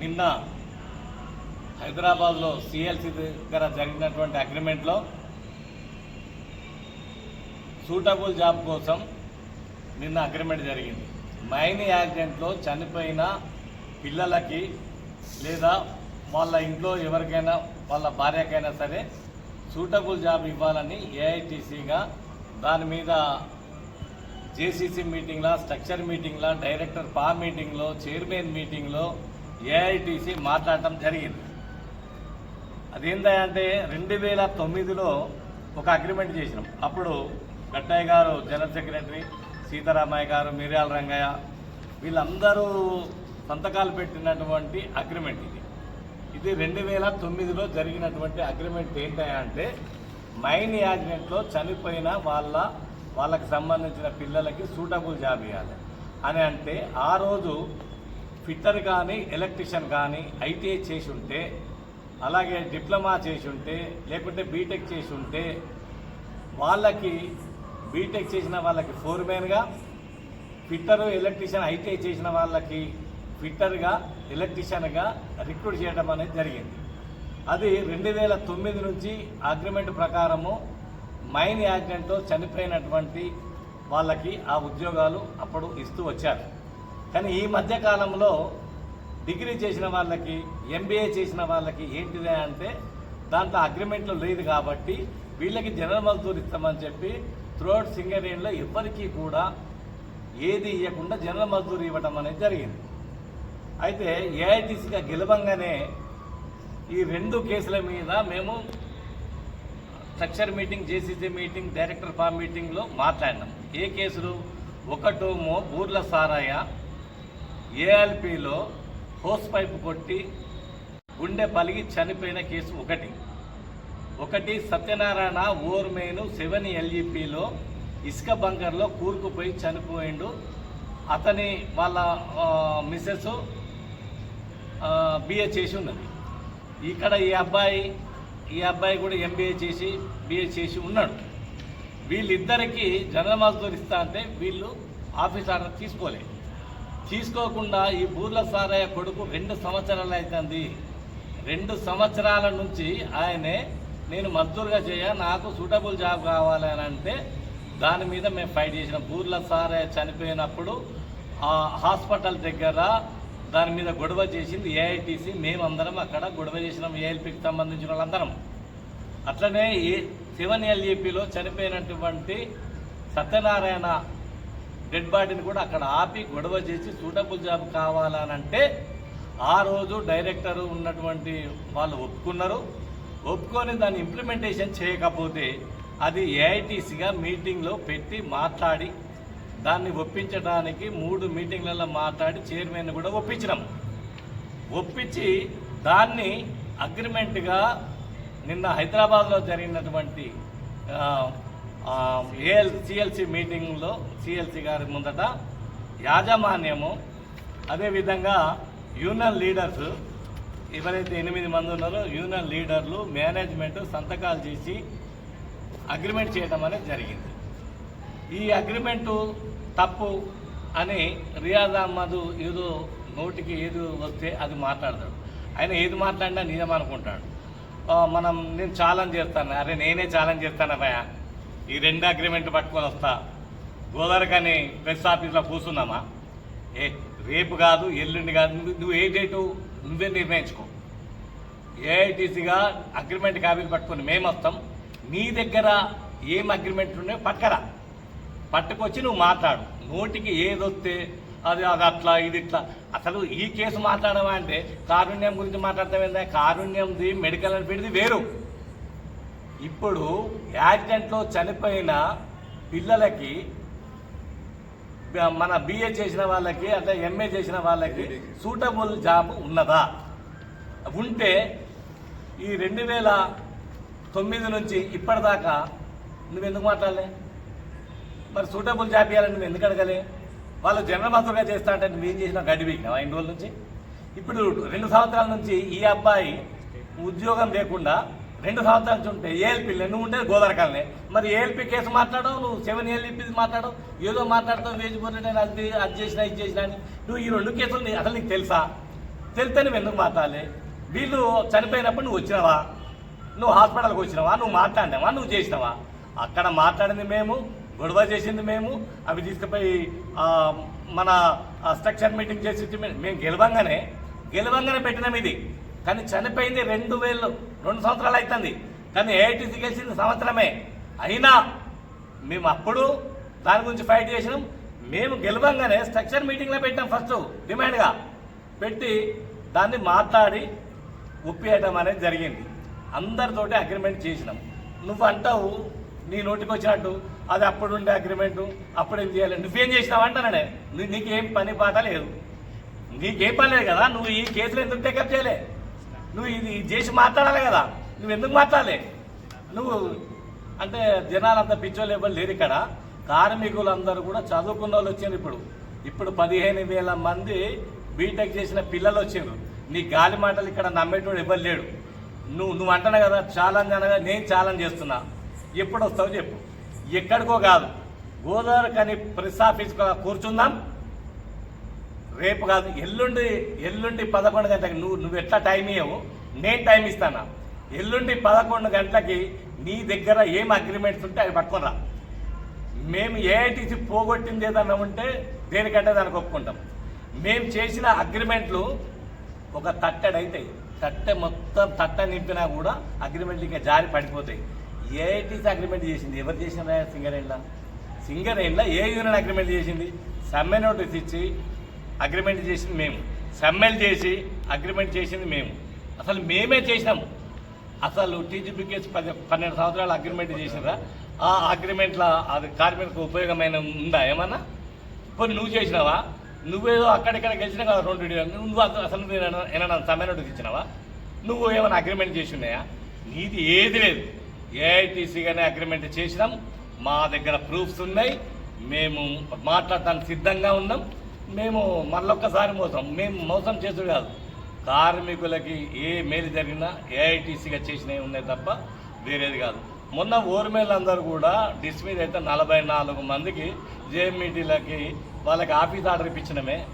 నిన్న హైదరాబాద్లో సిఎల్సి దగ్గర జరిగినటువంటి అగ్రిమెంట్లో సూటబుల్ జాబ్ కోసం నిన్న అగ్రిమెంట్ జరిగింది. మైన్ యాక్సిడెంట్లో చనిపోయిన పిల్లలకి లేదా వాళ్ళ ఇంట్లో ఎవరికైనా వాళ్ళ భార్యకైనా సరే సూటబుల్ జాబ్ ఇవ్వాలని ఏఐటీసీగా దాని మీద జేసీసీ మీటింగ్లో స్ట్రక్చర్ మీటింగ్లో డైరెక్టర్ పా మీటింగ్లో చైర్మన్ మీటింగ్లో ఏఐటీసీ మాట్లాడటం జరిగింది. అదేంటంటే రెండు వేల తొమ్మిదిలో ఒక అగ్రిమెంట్ చేసినాం. అప్పుడు గట్టయ్య గారు జనరల్ సెక్రటరీ సీతారామయ్య గారు మిర్యాల రంగయ్య వీళ్ళందరూ సంతకాలు పెట్టినటువంటి అగ్రిమెంట్ ఇది. ఇది రెండు వేల తొమ్మిదిలో జరిగినటువంటి అగ్రిమెంట్ ఏంటంటే మైన్ యాక్సిడెంట్లో చనిపోయిన వాళ్ళ వాళ్ళకి సంబంధించిన పిల్లలకి సూటబుల్ జాబ్ ఇవ్వాలి అని అంటే ఆ రోజు ఫిట్టర్ కానీ ఎలక్ట్రిషియన్ కానీ ఐటీఐ చేసి ఉంటే అలాగే డిప్లొమా చేసి ఉంటే లేకుంటే బీటెక్ చేసి ఉంటే వాళ్ళకి బీటెక్ చేసిన వాళ్ళకి ఫోర్మెన్గా ఫిట్టర్ ఎలక్ట్రిషియన్ ఐటీఐ చేసిన వాళ్ళకి ఫిట్టర్గా ఎలక్ట్రీషియన్గా రిక్రూట్ చేయడం అనేది జరిగింది. అది రెండు వేల తొమ్మిది నుంచి అగ్రిమెంట్ ప్రకారము మైన్ యాక్సిడెంట్తో చనిపోయినటువంటి వాళ్ళకి ఆ ఉద్యోగాలు అప్పుడు ఇస్తూ వచ్చారు. కానీ ఈ మధ్య కాలంలో డిగ్రీ చేసిన వాళ్ళకి ఎంబీఏ చేసిన వాళ్ళకి ఏంటిదే అంటే దాంట్లో అగ్రిమెంట్లో లేదు కాబట్టి వీళ్ళకి జనరల్ మజ్దూర్ ఇస్తామని చెప్పి త్రోట్ సింగరేణిలో ఎవరికీ కూడా ఏది ఇవ్వకుండా జనరల్ మజ్దూర్ ఇవ్వడం అనేది జరిగింది. అయితే ఏఐటీసీగా గెలవంగానే ఈ రెండు కేసుల మీద మేము structure meeting JCC meeting director form మీటింగ్లో మాట్లాడినాం. ఏ కేసులు? ఒకటోమో బూర్ల సారాయ ఏఎల్పిలో హోస్ పైపు కొట్టి గుండె పలిగి చనిపోయిన కేసు ఒకటి. ఒకటి సత్యనారాయణ ఓర్మేను సెవెన్ ఎల్ఈపిలో ఇసుక బంకర్లో కూరుకుపోయి చనిపోయిండు. అతని వాళ్ళ మిస్సెస్ బిఏ చేసి ఉన్నది. ఇక్కడ ఈ అబ్బాయి ఈ అబ్బాయి కూడా ఎంబీఏ చేసి బిఏ చేసి ఉన్నాడు. వీళ్ళిద్దరికీ జనరల్ మజ్దూర్ ఇస్తా అంటే వీళ్ళు ఆఫీస్ ఆర్డర్ తీసుకోలే తీసుకోకుండా ఈ బూర్ల సారయ్య కొడుకు రెండు సంవత్సరాలు అవుతుంది రెండు సంవత్సరాల నుంచి ఆయనే నేను మద్దూరుగా చేయ నాకు సూటబుల్ జాబ్ కావాలని అంటే దాని మీద మేము ఫైట్ చేసినాం. బూర్ల సారయ్య చనిపోయినప్పుడు ఆ హాస్పిటల్ దగ్గర దాని మీద గొడవ చేసింది ఏఐటీసీ మేమందరం అక్కడ గొడవ చేసినాం ఏఎల్పికి సంబంధించిన వాళ్ళందరం. అట్లనే ఈ సెవెన్ ఎల్ఈపిలో చనిపోయినటువంటి సత్యనారాయణ డెడ్ బాడీని కూడా అక్కడ ఆపి గొడవ చేసి సూటబుల్ జాబ్ కావాలనంటే ఆ రోజు డైరెక్టర్ ఉన్నటువంటి వాళ్ళు ఒప్పుకున్నారు. ఒప్పుకొని దాన్ని ఇంప్లిమెంటేషన్ చేయకపోతే అది ఏఐటీసీగా మీటింగ్లో పెట్టి మాట్లాడి దాన్ని ఒప్పించడానికి మూడు మీటింగ్లలో మాట్లాడి చైర్మన్ కూడా ఒప్పించినాం. ఒప్పించి దాన్ని అగ్రిమెంట్గా నిన్న హైదరాబాద్లో జరిగినటువంటి ఏఎల్ సిఎల్సి మీటింగ్లో సిఎల్సి గారి ముందట యాజమాన్యము అదేవిధంగా యూనియన్ లీడర్స్ ఎవరైతే ఎనిమిది మంది ఉన్నారో యూనియన్ లీడర్లు మేనేజ్మెంట్ సంతకాలు చేసి అగ్రిమెంట్ చేయడం అనేది జరిగింది. ఈ అగ్రిమెంటు తప్పు అని రియాజ్ అహ్మద్ ఏదో నోటికి ఏది వస్తే అది మాట్లాడతాడు. ఆయన ఏది మాట్లాడినా నిజం అనుకుంటాడు. మనం నేను ఛాలెంజ్ చేస్తాను. అరే నేనే ఛాలెంజ్ చేస్తాను భయ ఈ రెండు అగ్రిమెంట్ పట్టుకొని వస్తా. గోదావరికని ప్రెస్ ఆఫీస్లో కూర్చున్నామా? ఏ రేపు కాదు ఎల్లుండి కాదు నువ్వు ఏ డేటు నువ్వే నిర్ణయించుకో. ఏఐటీసీగా అగ్రిమెంట్ కాపీలు పట్టుకొని మేము వస్తాం. నీ దగ్గర ఏం అగ్రిమెంట్ ఉన్నాయో పట్టుకరా. పట్టుకొచ్చి నువ్వు మాట్లాడు. నోటికి ఏదొస్తే అది అది అట్లా ఇది ఇట్లా. అసలు ఈ కేసు మాట్లాడమా అంటే కారుణ్యం గురించి మాట్లాడతామేందా కారుణ్యంది మెడికల్ అని పెడితే వేరు. ఇప్పుడు యాక్సిడెంట్లో చనిపోయిన పిల్లలకి మన బిఏ చేసిన వాళ్ళకి అట్లా ఎంఏ చేసిన వాళ్ళకి సూటబుల్ జాబ్ ఉన్నదా? ఉంటే ఈ రెండు వేల తొమ్మిది నుంచి ఇప్పటిదాకా నువ్వెందుకు మాట్లాడలే? మరి సూటబుల్ జాబ్ ఇవ్వాలని నువ్వు ఎందుకు అడగలే? వాళ్ళు జనరల్ మాత్రమే చేస్తా అంటే నువ్వేం చేసినా గడ్డి వీకినావు ఐదు రోజుల నుంచి? ఇప్పుడు రెండు సంవత్సరాల నుంచి ఈ అబ్బాయి ఉద్యోగం లేకుండా రెండు సంవత్సరాల నుంచి ఉంటే ఏఎల్పీ నువ్వు ఉండేది గోదావరికాలనే. మరి ఏఎల్పీ కేసు మాట్లాడవు నువ్వు సెవెన్ ఏఎల్పీ మాట్లాడవు ఏదో మాట్లాడతావు వేసి నేను అది అది చేసినా ఇది చేసినా అని. నువ్వు ఈ రెండు కేసులు నీ- అసలు నీకు తెలుసా? తెలితే నువ్వు ఎందుకు మాట్లాడాలి? వీళ్ళు చనిపోయినప్పుడు నువ్వు వచ్చినావా? నువ్వు హాస్పిటల్కి వచ్చినావా? నువ్వు మాట్లాడినావా? నువ్వు చేసినావా? అక్కడ మాట్లాడింది మేము గొడవ చేసింది మేము అవి తీసుకుపోయి మన స్ట్రక్చర్ మీటింగ్ చేసి మేము గెలవంగానే గెలవంగానే పెట్టినాం ఇది. కానీ చనిపోయింది రెండు వేలు రెండు సంవత్సరాలు అవుతుంది కానీ ఏఐటీసీ గెలిచింది సంవత్సరమే. అయినా మేము అప్పుడు దాని గురించి ఫైట్ చేసినాం. మేము గెలవంగానే స్ట్రక్చర్ మీటింగ్లో పెట్టాం ఫస్ట్ డిమాండ్గా పెట్టి దాన్ని మాట్లాడి ఒప్పియటం అనేది జరిగింది. అందరితోటి అగ్రిమెంట్ చేసినాం. నువ్వు అంటావు నీ నోటికి వచ్చినట్టు అది అప్పుడు ఉండే అగ్రిమెంటు అప్పుడు ఏం చేయాలి నువ్వేం చేసినావు అంటానే నీకేం పని పాట లేదు. నీకేం పని లేదు కదా నువ్వు ఈ కేసులో ఎందుకు టేకప్ చేయలే? నువ్వు ఇది చేసి మాట్లాడాలి కదా. నువ్వు ఎందుకు మాట్లాడలే? నువ్వు అంటే జనాలంతా పిచ్చోళ్ళు ఎవరు లేరు ఇక్కడ. కార్మికులందరూ కూడా చదువుకున్న వాళ్ళు వచ్చారు ఇప్పుడు. ఇప్పుడు పదిహేను వేల మంది బీటెక్ చేసిన పిల్లలు వచ్చారు. నీ గాలి మాటలు ఇక్కడ నమ్మేటోడు ఎవరు లేడు. నువ్వు నువ్వు అంటున్నావు కదా ఛాలెంజ్ అనగా నేను ఛాలెంజ్ చేస్తున్నా. ఎప్పుడు వస్తావు చెప్పు. ఎక్కడికో కాదు. గోదావరి కానీ ప్రెస్ ఆఫీస్ కూర్చుందాం. రేపు కాదు ఎల్లుండి ఎల్లుండి పదకొండు గంటలకి నువ్వు నువ్వు ఎట్లా టైం ఇవ్వవు నేను టైం ఇస్తానా? ఎల్లుండి పదకొండు గంటలకి నీ దగ్గర ఏం అగ్రిమెంట్స్ ఉంటే అవి పట్టుకురా. మేము ఏఐటీసీ పోగొట్టింది ఏదన్నా ఉంటే దేనికంటే దానికి ఒప్పుకుంటాం. మేము చేసిన అగ్రిమెంట్లు ఒక తట్టెడైతాయి తట్టె మొత్తం తట్ట నింపినా కూడా అగ్రిమెంట్లు ఇంకా జారి పడిపోతాయి. ఏఐటీసీ అగ్రిమెంట్ చేసింది ఎవరు చేసిన సింగరేళ్ళ సింగరేళ్ళ ఏ యూనియన్ అగ్రిమెంట్ చేసింది? సమ్మె నోటీస్ ఇచ్చి అగ్రిమెంట్ చేసింది మేము. సమ్మెల్ చేసి అగ్రిమెంట్ చేసింది మేము. అసలు మేమే చేసినాం. అసలు టీజీపీకేస్ పది పన్నెండు సంవత్సరాలు అగ్రిమెంట్ చేసినరా ఆ అగ్రిమెంట్లో అది కార్మికులకు ఉపయోగమైన ఉందా? ఏమన్నా? ఇప్పుడు నువ్వు చేసినావా? నువ్వేదో అక్కడిక్కడ గెలిచినా కదా రెండు నువ్వు అసలు అసలు ఏమైనా ఏమైనా సమ్మె నోటీస్ ఇచ్చినావా నువ్వు ఏమైనా అగ్రిమెంట్ చేసి ఉన్నాయా? నీది ఏది లేదు. ఏఐటీసీగానే అగ్రిమెంట్ చేసినాం. మా దగ్గర ప్రూఫ్స్ ఉన్నాయి. మేము మాట్లాడటానికి సిద్ధంగా ఉన్నాం. మేము మళ్ళొక్కసారి మోసం. మేము మోసం చేసుడు కాదు. కార్మికులకి ఏ మేలు జరిగినా ఏఐటీసీగా చేసినవి ఉన్నాయి తప్ప వేరేది కాదు. మొన్న ఓర్మేలందరూ కూడా డిస్మిస్ అయితే నలభై నాలుగు మందికి జేఎంఈటీలకి వాళ్ళకి ఆఫీస్ ఆర్డర్ ఇప్పించడమే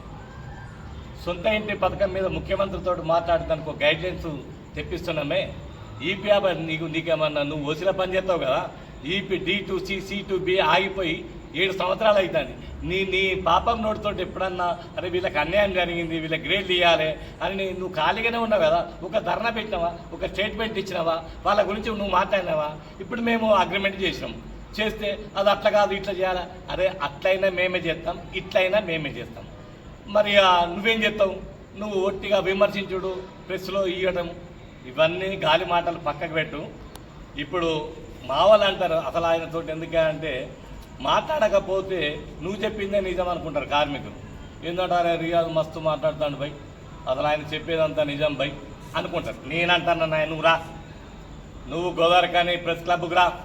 సొంత ఇంటి పథకం మీద ముఖ్యమంత్రితో మాట్లాడటానికి ఒక గైడ్లైన్స్ తెప్పిస్తున్నామే. ఈపీఆర్ నీకు నీకేమన్నా నువ్వు వసిన పని చేస్తావు కదా? EP D to C C to B ఆగిపోయి ఏడు సంవత్సరాలు అవుతుంది నీ నీ పాపం నోటితో ఎప్పుడన్నా అరే వీళ్ళకి అన్యాయం జరిగింది వీళ్ళకి గ్రేడ్ ఇవ్వాలి అని నీ- నువ్వు ఖాళీగానే ఉన్నావు కదా ఒక ధర్నా పెట్టినావా ఒక స్టేట్మెంట్ ఇచ్చినావా వాళ్ళ గురించి నువ్వు మాట్లాడినావా? ఇప్పుడు మేము అగ్రిమెంట్ చేసినాం చేస్తే అది అట్లా కాదు ఇట్లా చేయాలా? అరే అట్లయినా మేమే చేస్తాం ఇట్లయినా మేమే చేస్తాం. మరి నువ్వేం చేస్తావు? నువ్వు ఒట్టిగా విమర్శించుడు ప్రెస్లో ఇవ్వడం ఇవన్నీ గాలి మాటలు పక్కకు పెట్టు. ఇప్పుడు మా వాళ్ళు అంటారు అసలు ఆయనతోటి ఎందుకంటే మాట్లాడకపోతే నువ్వు చెప్పిందే నిజం అనుకుంటారు కార్మికులు. ఏంటంటారే రియాజ్ మస్తు మాట్లాడుతాడు బై. అసలు ఆయన చెప్పేదంతా నిజం బై అనుకుంటారు. నేనంటాను నాయన నువ్వు రా. నువ్వు గోదావరి కానీ ప్రెస్ క్లబ్కి రా.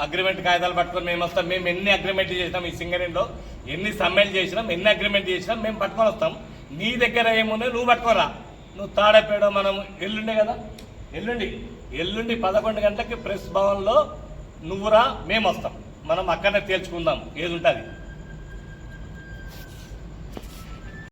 అగ్రిమెంట్ కాగితాలు పట్టుకొని మేము వస్తాం. మేము ఎన్ని అగ్రిమెంట్ చేసినాం ఈ సింగరేణిలో? ఎన్ని సమ్మెలు చేసినాం? ఎన్ని అగ్రిమెంట్ చేసినాం? మేము పట్టుకొని వస్తాం. నీ దగ్గర ఏమున్నాయి నువ్వు పట్టుకోరా నువ్వు తాడపేడో మనం ఎల్లుండే కదా? ఎల్లుండి. ఎల్లుండి పదకొండు గంటలకి ప్రెస్ భవన్లో నువ్వురా మేము వస్తాం. మనం అక్కడనే తేల్చుకుందాం. ఏది ఉంటుంది?